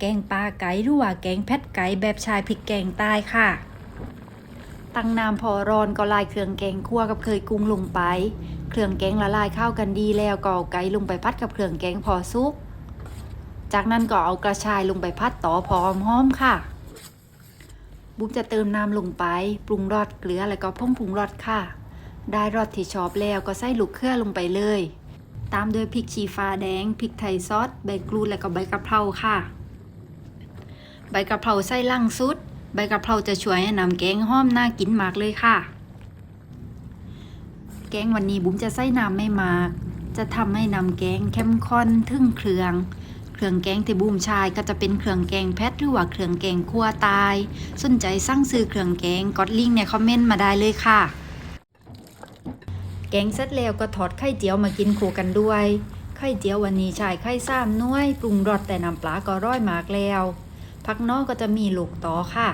แกงปลาไก่หรือว่าแกงแพทไก่แบบชายพริกแกงใต้ค่ะ ตั้งน้ำพอร้อนก็ลายเครื่องแกงคั่วกับเคยกุ้งลงไป เครื่องแกงละลายเข้ากันดีแล้วก็เอาไก่ลงไปพัดกับเครื่องแกงพอสุก จากนั้นก็เอากระชายลงไปพัดต่อพอหอมค่ะ บุ๊กจะเติมน้ำลงไป ปรุงรสเกลือแล้วก็พ่งปรุงรสค่ะ ได้รสที่ชอบแล้วก็ใส่ลูกเครือลงไปเลยตามด้วยพริกชี้ฟ้าแดง พริกไทยซอส ใบกรูด แล้วก็ใบกะเพราค่ะ ใบกะเพราใส่ล่างสุด ใบกะเพราจะช่วยให้นำแกงหอมน่ากินมากเลยค่ะ แกงวันนี้บุ๋มจะใส่น้ำไม่มาก จะทำให้นำแกงเข้มข้นถึงเครือง เครื่องแกงที่บุ๋มชายก็จะเป็นเครื่องแกงแพทหรือว่าเครื่องแกงคั่วตาย สนใจสั่งซื้อเครื่องแกงกดลิงก์ในคอมเมนต์มาได้เลยค่ะ แกงเสร็จแล้วก็ทอดไข่เจียวมากินคู่กันด้วยไข่เจียววันนี้ใช้ไข่ซ้ำน้วยปรุงรสแต่น้ำปลาก็ร้อยมากแล้ว พักนอกก็จะมีลูกต่อค่ะ